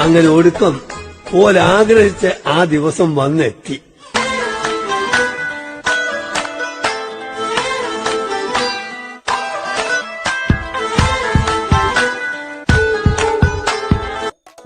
അങ്ങനെ ഒടുക്കം പോലാഗ്രഹിച്ച് ആ ദിവസം വന്നെത്തി.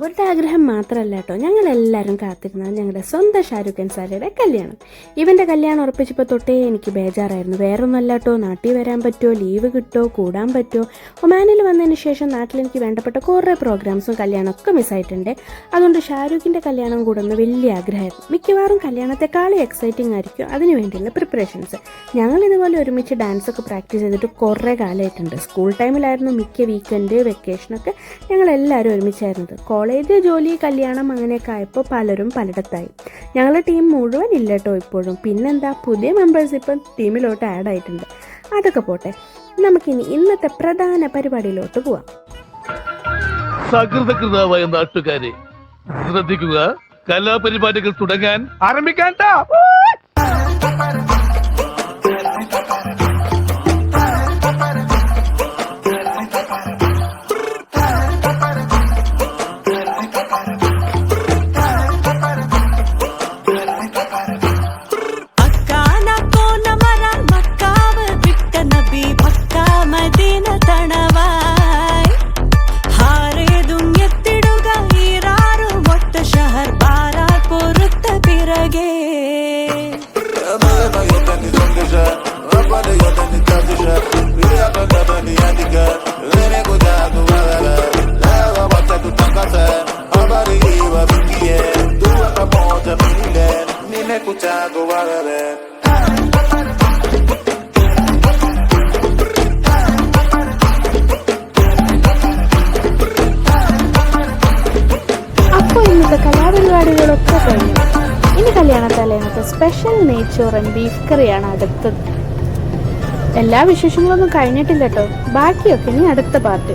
ഇവരുടെ ആഗ്രഹം മാത്രമല്ല കേട്ടോ. ഞങ്ങൾ എല്ലാവരും കാത്തിരുന്നത് ഞങ്ങളുടെ സ്വന്തം ഷാരൂഖ് ഖാൻ സാരിയുടെ കല്യാണം. ഇവന്റെ കല്യാണം ഉറപ്പിച്ചപ്പോൾ തൊട്ടേ എനിക്ക് ബേജാറായിരുന്നു. വേറൊന്നുമല്ല കേട്ടോ. നാട്ടിൽ വരാൻ പറ്റുമോ? ലീവ് കിട്ടുമോ കൂടാൻ പറ്റുമോ? ഒമാനിൽ വന്നതിന് ശേഷം നാട്ടിൽ എനിക്ക് വേണ്ടപ്പെട്ട കുറേ പ്രോഗ്രാംസും കല്യാണമൊക്കെ മിസ്സായിട്ടുണ്ട്. അതുകൊണ്ട് ഷാരൂഖിന്റെ കല്യാണം കൂടുന്ന വലിയ ആഗ്രഹമായിരുന്നു. മിക്കവാറും കല്യാണത്തെക്കാളും എക്സൈറ്റിംഗ് ആയിരിക്കും അതിനു വേണ്ടിയുള്ള പ്രിപ്പറേഷൻസ് ഞങ്ങൾ ഇതുപോലെ ഒരുമിച്ച് ഡാൻസ് ഒക്കെ പ്രാക്ടീസ് ചെയ്തിട്ട് കുറേ കാലമായിട്ടുണ്ട്. സ്കൂൾ ടൈമിലായിരുന്നു മിക്ക വീക്കെൻഡ് വെക്കേഷനൊക്കെ ഞങ്ങളെല്ലാവരും ഒരുമിച്ചായിരുന്നത്. കോളേജ് ജോലി കല്യാണം അങ്ങനെയൊക്കെ ആയപ്പോൾ പലരും പലയിടത്തായി. ഞങ്ങളുടെ ടീം മുഴുവൻ ഇല്ല കേട്ടോ ഇപ്പോഴും. പിന്നെന്താ പുതിയ മെമ്പേഴ്സ് ഇപ്പം ടീമിലോട്ട് ആഡ് ആയിട്ടുണ്ട്. അതൊക്കെ പോട്ടെ. നമുക്കിനി ഇന്നത്തെ പ്രധാന പരിപാടിയിലോട്ട് പോവാം. സകൃതകൃതാവായ നാട്ടുകാരെ ശ്രദ്ധിക്കുക. കലാപരിപാടികൾ തുടങ്ങാൻ ആരംഭിക്കാൻ അപ്പോൾ ഇന്നത്തെ കലാപരിപാടികളൊക്കെ കഴിഞ്ഞു ഇനി കല്യാണത്തലേന്നത്തെ സ്പെഷ്യൽ നെയ്ച്ചോറൻ ബീഫ് കറിയാണ് അടുത്തത്. എല്ലാ വിശേഷങ്ങളൊന്നും കഴിഞ്ഞിട്ടില്ല കേട്ടോ ബാക്കിയൊക്കെ ഇനി അടുത്ത പാർട്ടി